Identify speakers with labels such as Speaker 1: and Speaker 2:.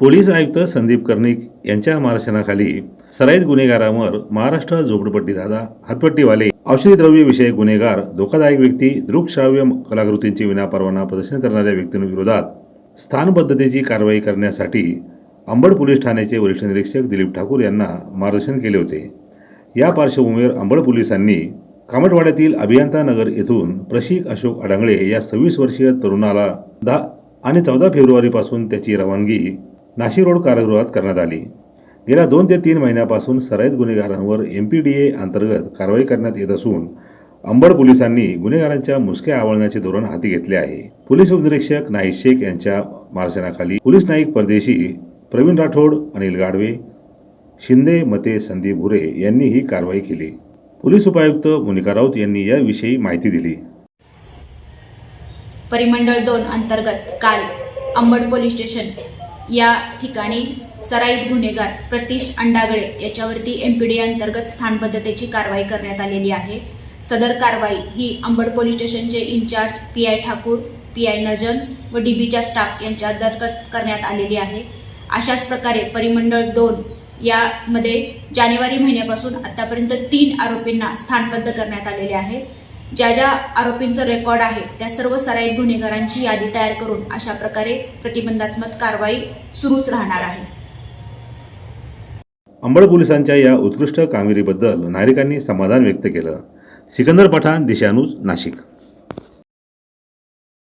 Speaker 1: Police आयुक्त संदीप कर्णिक यांच्या मार्गदर्शनाखाली सराईत गुन्हेगारांवर महाराष्ट्र झोपडपट्टी दादा हातपट्टीवाले औषधी द्रव्य विषयक गुन्हेगार धोकादायक व्यक्ती दृकश्राव्य कलाकृतींची विनापरवाना प्रदर्शन करणाऱ्या व्यक्तींविरोधात स्थानबद्धतेची कारवाई करण्यासाठी अंबड पोलीस ठाण्याचे वरिष्ठ निरीक्षक दिलीप ठाकूर यांना मार्गदर्शन केले होते. या पार्श्वभूमीवर अंबड पोलिसांनी कामटवाड्यातील अभियंता नगर येथून प्रशिक अशोक अडांगळे या सव्वीस वर्षीय तरुणाला दहा आणि चौदा फेब्रुवारीपासून त्याची रवानगी नाशिक रोड कारागृहात करण्यात आली. गेल्या दोन ते तीन महिन्यापासून सराईत गुन्हेगारांवर एम पी डी ए अंतर्गत कारवाई करण्यात येत असून अंबड पोलिसांनी गुन्हेगारांच्या मुसक्या आवळण्याचे धोरण हाती घेतले आहे. पोलीस उपनिरीक्षक नाईक शेख यांच्या मार्गदर्शनाखाली पोलीस नाईक परदेशी प्रवीण राठोड अनिल गाडवे शिंदे मते संदीप भुरे यांनी ही कारवाई केली. पोलीस उपायुक्त मोनिका राऊत यांनी याविषयी माहिती दिली.
Speaker 2: परिमंडळ दोन अंतर्गत काल अंबड पोलीस स्टेशन या ठिकाणी सराईत गुन्हेगार प्रतीश अंडागळे याच्यावरती एम पी डी अंतर्गत स्थानबद्धतेची कारवाई करण्यात आलेली आहे. सदर कारवाई ही अंबड पोलीस स्टेशनचे incharge P I Thakur P I Najan व डी बीच्या स्टाफ यांच्या अंतर्गत करण्यात आलेली आहे. अशाच प्रकारे परिमंडळ दोन यामध्ये जानेवारी महिन्यापासून आतापर्यंत तीन आरोपींना स्थानबद्ध करण्यात आलेले आहे. ज्या ज्या आरोपींचं रेकॉर्ड आहे त्या सर्व सराईत गुन्हेगारांची यादी तयार करून अशा प्रकारे प्रतिबंधात्मक कारवाई सुरूच राहणार आहे.
Speaker 1: अंबड पोलिसांच्या या उत्कृष्ट कामगिरीबद्दल नागरिकांनी समाधान व्यक्त केलं. सिकंदर पठाण दिशानूज नाशिक.